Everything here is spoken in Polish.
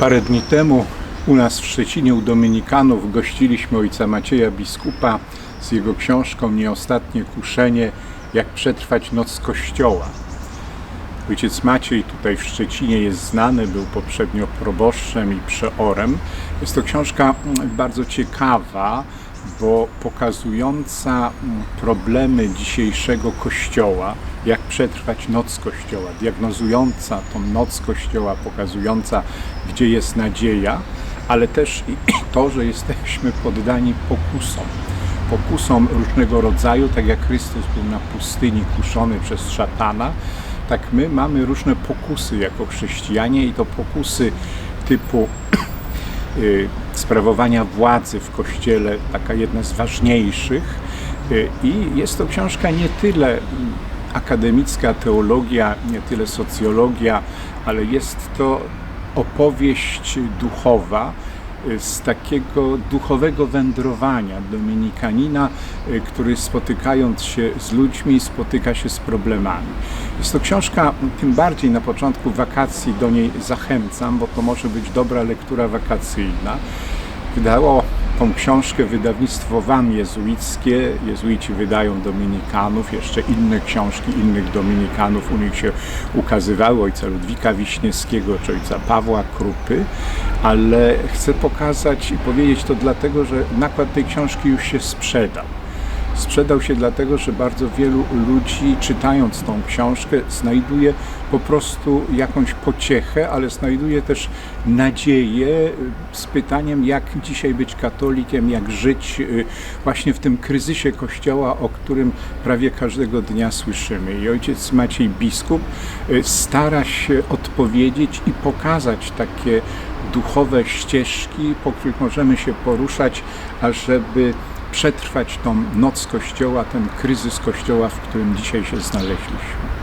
Parę dni temu u nas w Szczecinie u Dominikanów gościliśmy ojca Macieja Biskupa z jego książką Nieostatnie kuszenie jak przetrwać noc kościoła. Ojciec Maciej tutaj w Szczecinie jest znany, był poprzednio proboszczem i przeorem. Jest to książka bardzo ciekawa, bo pokazująca problemy dzisiejszego Kościoła, jak przetrwać noc Kościoła, diagnozująca tą noc Kościoła, pokazująca, gdzie jest nadzieja, ale też to, że jesteśmy poddani pokusom. Pokusom różnego rodzaju, tak jak Chrystus był na pustyni kuszony przez szatana, tak my mamy różne pokusy jako chrześcijanie i to pokusy typu sprawowania władzy w kościele, taka jedna z ważniejszych. Y, I jest to książka nie tyle akademicka teologia, nie tyle socjologia, ale jest to opowieść duchowa y, z takiego duchowego wędrowania dominikanina, y, który spotykając się z ludźmi, spotyka się z problemami. Jest to książka, tym bardziej na początku wakacji do niej zachęcam, bo to może być dobra lektura wakacyjna. Wydało tą książkę wydawnictwo WAM jezuickie. Jezuici wydają dominikanów, jeszcze inne książki innych dominikanów u nich się ukazywały, ojca Ludwika Wiśniewskiego czy ojca Pawła Krupy, ale chcę pokazać i powiedzieć to dlatego, że nakład tej książki już się sprzedał. Sprzedał się dlatego, że bardzo wielu ludzi czytając tą książkę znajduje po prostu jakąś pociechę, ale znajduje też nadzieję y, z pytaniem, jak dzisiaj być katolikiem, jak żyć y, właśnie w tym kryzysie Kościoła, o którym prawie każdego dnia słyszymy. I ojciec Maciej Biskup y, stara się odpowiedzieć i pokazać takie duchowe ścieżki, po których możemy się poruszać, ażeby przetrwać tą noc Kościoła, ten kryzys Kościoła, w którym dzisiaj się znaleźliśmy.